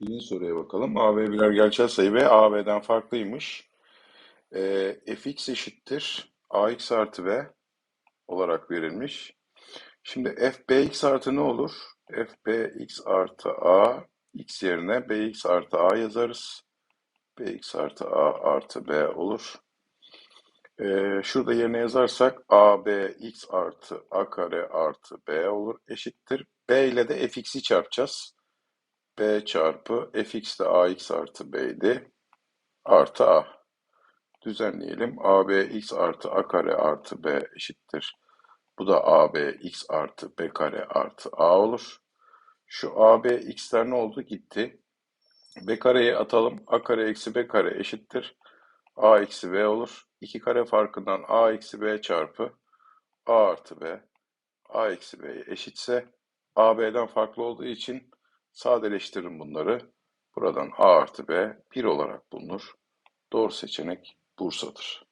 Birinci soruya bakalım. A, B birer gerçel sayı ve A, B'den farklıymış. Ee, fx eşittir ax artı b olarak verilmiş. Şimdi f bx artı ne olur? f bx artı a x yerine bx artı a yazarız. bx artı a artı b olur. Ee, şurada yerine yazarsak a b x artı a kare artı b olur eşittir. b ile de fx'i çarpacağız. B çarpı fx de ax artı b'ydi. Artı a. Düzenleyelim. AB x artı a kare artı b eşittir. Bu da AB x artı b kare artı a olur. Şu AB x'ler ne oldu? Gitti. b kareyi atalım. a kare eksi b kare eşittir. a eksi b olur. 2 kare farkından a eksi b çarpı a artı b a eksi b eşitse AB'den farklı olduğu için sadeleştiririm bunları. Buradan a artı b 1 olarak bulunur. Doğru seçenek Bursa'dır.